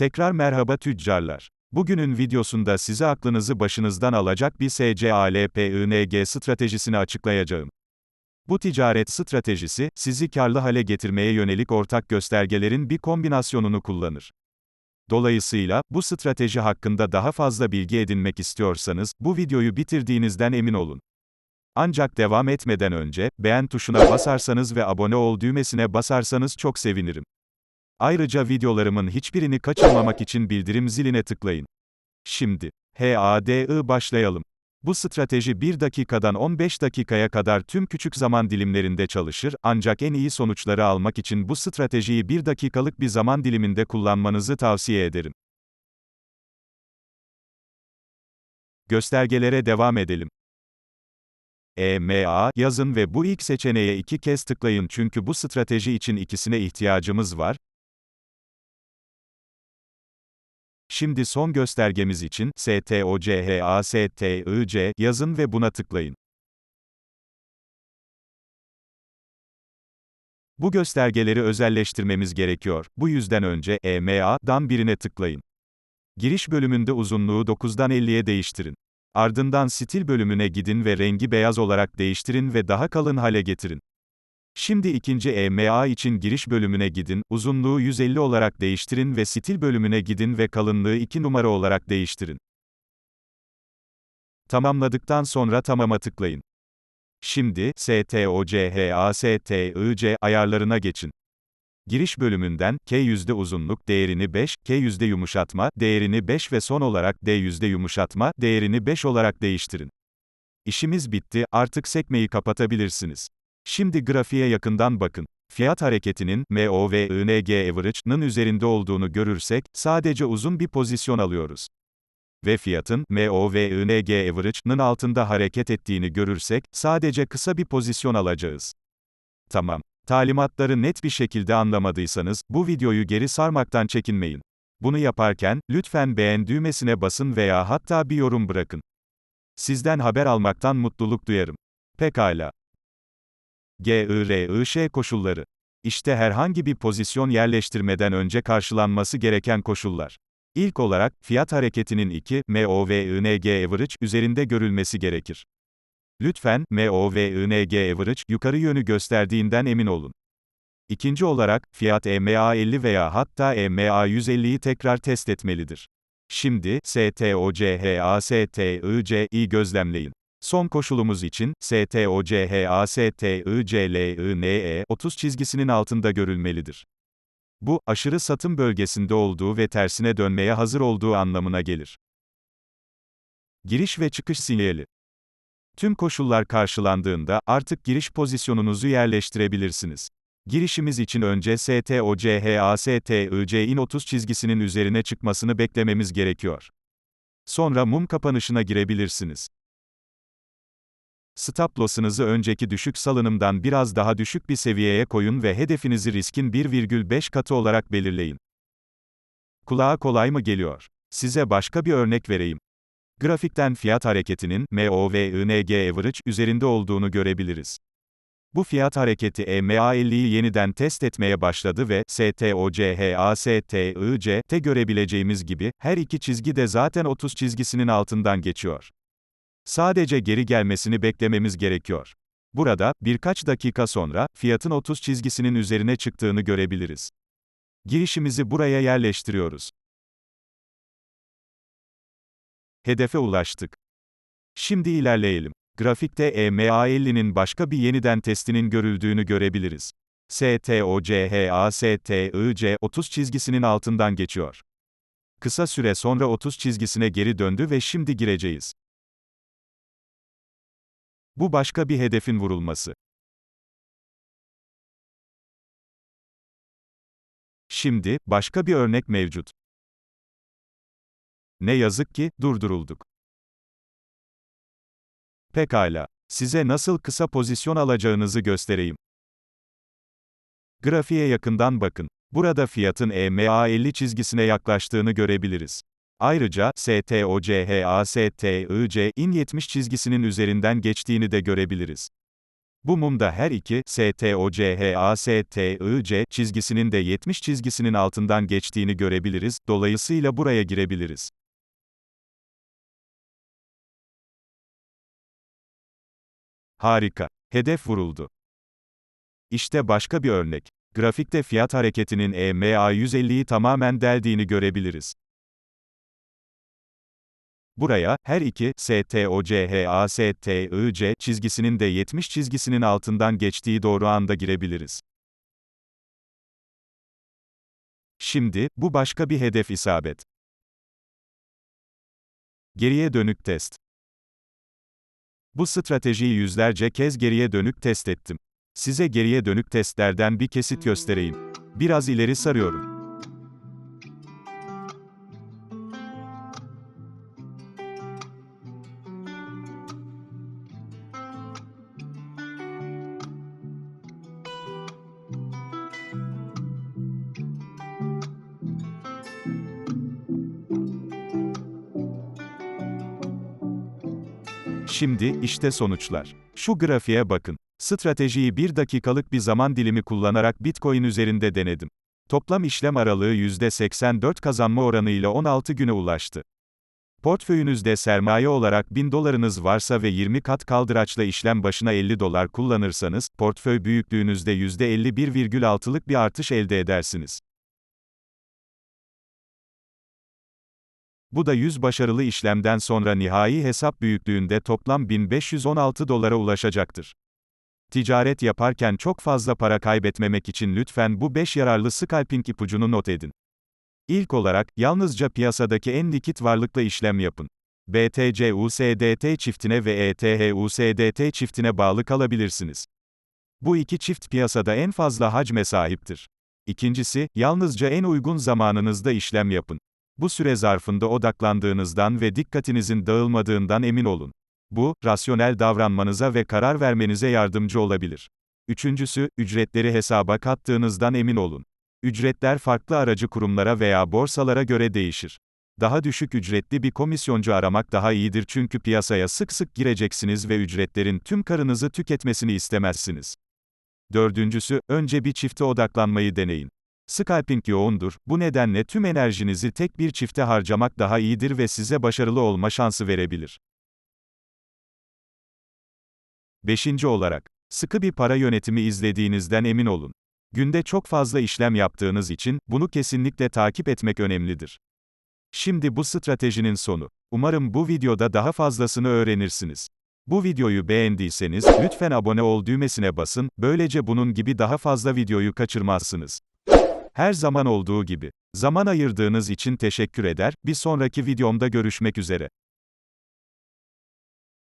Tekrar merhaba tüccarlar. Bugünün videosunda size aklınızı başınızdan alacak bir SCALPING stratejisini açıklayacağım. Bu ticaret stratejisi, sizi karlı hale getirmeye yönelik ortak göstergelerin bir kombinasyonunu kullanır. Dolayısıyla, bu strateji hakkında daha fazla bilgi edinmek istiyorsanız, bu videoyu bitirdiğinizden emin olun. Ancak devam etmeden önce, beğen tuşuna basarsanız ve abone ol düğmesine basarsanız çok sevinirim. Ayrıca videolarımın hiçbirini kaçırmamak için bildirim ziline tıklayın. Şimdi, HADI başlayalım. Bu strateji 1 dakikadan 15 dakikaya kadar tüm küçük zaman dilimlerinde çalışır, ancak en iyi sonuçları almak için bu stratejiyi 1 dakikalık bir zaman diliminde kullanmanızı tavsiye ederim. Göstergelere devam edelim. EMA yazın ve bu ilk seçeneğe iki kez tıklayın çünkü bu strateji için ikisine ihtiyacımız var. Şimdi son göstergemiz için STOCHASTIC yazın ve buna tıklayın. Bu göstergeleri özelleştirmemiz gerekiyor. Bu yüzden önce EMA'dan birine tıklayın. Giriş bölümünde uzunluğu 9'dan 50'ye değiştirin. Ardından stil bölümüne gidin ve rengi beyaz olarak değiştirin ve daha kalın hale getirin. Şimdi ikinci EMA için giriş bölümüne gidin, uzunluğu 150 olarak değiştirin ve stil bölümüne gidin ve kalınlığı 2 numara olarak değiştirin. Tamamladıktan sonra tamama tıklayın. Şimdi, STOCHASTIC ayarlarına geçin. Giriş bölümünden, K yüzde uzunluk değerini 5, K yüzde yumuşatma değerini 5 ve son olarak D yüzde yumuşatma değerini 5 olarak değiştirin. İşimiz bitti, artık sekmeyi kapatabilirsiniz. Şimdi grafiğe yakından bakın. Fiyat hareketinin MOVING average'nın üzerinde olduğunu görürsek, sadece uzun bir pozisyon alıyoruz. Ve fiyatın MOVING average'ının altında hareket ettiğini görürsek, sadece kısa bir pozisyon alacağız. Tamam. Talimatları net bir şekilde anlamadıysanız, bu videoyu geri sarmaktan çekinmeyin. Bunu yaparken, lütfen beğen düğmesine basın veya hatta bir yorum bırakın. Sizden haber almaktan mutluluk duyarım. Pekala. GIRIŞ koşulları. İşte herhangi bir pozisyon yerleştirmeden önce karşılanması gereken koşullar. İlk olarak, fiyat hareketinin 2, MOVING average üzerinde görülmesi gerekir. Lütfen, MOVING average, yukarı yönü gösterdiğinden emin olun. İkinci olarak, fiyat EMA 50 veya hatta EMA 150'yi tekrar test etmelidir. Şimdi, STOCHASTIC'i gözlemleyin. Son koşulumuz için, STOCHASTICLINE 30 çizgisinin altında görülmelidir. Bu, aşırı satım bölgesinde olduğu ve tersine dönmeye hazır olduğu anlamına gelir. Giriş ve çıkış sinyali. Tüm koşullar karşılandığında, artık giriş pozisyonunuzu yerleştirebilirsiniz. Girişimiz için önce STOCHASTIC'in 30 çizgisinin üzerine çıkmasını beklememiz gerekiyor. Sonra mum kapanışına girebilirsiniz. Stop loss'ınızı önceki düşük salınımdan biraz daha düşük bir seviyeye koyun ve hedefinizi riskin 1,5 katı olarak belirleyin. Kulağa kolay mı geliyor? Size başka bir örnek vereyim. Grafikten fiyat hareketinin MOVING average üzerinde olduğunu görebiliriz. Bu fiyat hareketi EMA 50'yi yeniden test etmeye başladı ve STOCHASTIC'te görebileceğimiz gibi her iki çizgi de zaten 30 çizgisinin altından geçiyor. Sadece geri gelmesini beklememiz gerekiyor. Burada, birkaç dakika sonra, fiyatın 30 çizgisinin üzerine çıktığını görebiliriz. Girişimizi buraya yerleştiriyoruz. Hedefe ulaştık. Şimdi ilerleyelim. Grafikte EMA 50'nin başka bir yeniden testinin görüldüğünü görebiliriz. STOCHASTIC 30 çizgisinin altından geçiyor. Kısa süre sonra 30 çizgisine geri döndü ve şimdi gireceğiz. Bu başka bir hedefin vurulması. Şimdi, başka bir örnek mevcut. Ne yazık ki, durdurulduk. Pekala. Size nasıl kısa pozisyon alacağınızı göstereyim. Grafiğe yakından bakın. Burada fiyatın EMA 50 çizgisine yaklaştığını görebiliriz. Ayrıca, STOCHASTIC in 70 çizgisinin üzerinden geçtiğini de görebiliriz. Bu mumda her iki STOCHASTIC çizgisinin de 70 çizgisinin altından geçtiğini görebiliriz, dolayısıyla buraya girebiliriz. Harika. Hedef vuruldu. İşte başka bir örnek. Grafikte fiyat hareketinin EMA 150'yi tamamen deldiğini görebiliriz. Buraya, her iki STOCHASTIC çizgisinin de 70 çizgisinin altından geçtiği doğru anda girebiliriz. Şimdi, bu başka bir hedef isabet. Geriye dönük test. Bu stratejiyi yüzlerce kez geriye dönük test ettim. Size geriye dönük testlerden bir kesit göstereyim. Biraz ileri sarıyorum. Şimdi, işte sonuçlar. Şu grafiğe bakın. Stratejiyi bir dakikalık bir zaman dilimi kullanarak Bitcoin üzerinde denedim. Toplam işlem aralığı %84 kazanma oranıyla 16 güne ulaştı. Portföyünüzde sermaye olarak 1000 dolarınız varsa ve 20 kat kaldıraçla işlem başına 50 dolar kullanırsanız, portföy büyüklüğünüzde %51,6'lık bir artış elde edersiniz. Bu da 100 başarılı işlemden sonra nihai hesap büyüklüğünde toplam 1516 dolara ulaşacaktır. Ticaret yaparken çok fazla para kaybetmemek için lütfen bu 5 yararlı scalping ipucunu not edin. İlk olarak, yalnızca piyasadaki en likit varlıkla işlem yapın. BTC-USDT çiftine ve E ETH-USDT çiftine bağlı kalabilirsiniz. Bu iki çift piyasada en fazla hacme sahiptir. İkincisi, yalnızca en uygun zamanınızda işlem yapın. Bu süre zarfında odaklandığınızdan ve dikkatinizin dağılmadığından emin olun. Bu, rasyonel davranmanıza ve karar vermenize yardımcı olabilir. Üçüncüsü, ücretleri hesaba kattığınızdan emin olun. Ücretler farklı aracı kurumlara veya borsalara göre değişir. Daha düşük ücretli bir komisyoncu aramak daha iyidir çünkü piyasaya sık sık gireceksiniz ve ücretlerin tüm karınızı tüketmesini istemezsiniz. Dördüncüsü, önce bir çifte odaklanmayı deneyin. Scalping yoğundur, bu nedenle tüm enerjinizi tek bir çifte harcamak daha iyidir ve size başarılı olma şansı verebilir. Beşinci olarak, sıkı bir para yönetimi izlediğinizden emin olun. Günde çok fazla işlem yaptığınız için, bunu kesinlikle takip etmek önemlidir. Şimdi bu stratejinin sonu. Umarım bu videoda daha fazlasını öğrenirsiniz. Bu videoyu beğendiyseniz, lütfen abone ol düğmesine basın, böylece bunun gibi daha fazla videoyu kaçırmazsınız. Her zaman olduğu gibi. Zaman ayırdığınız için teşekkür eder, bir sonraki videomda görüşmek üzere.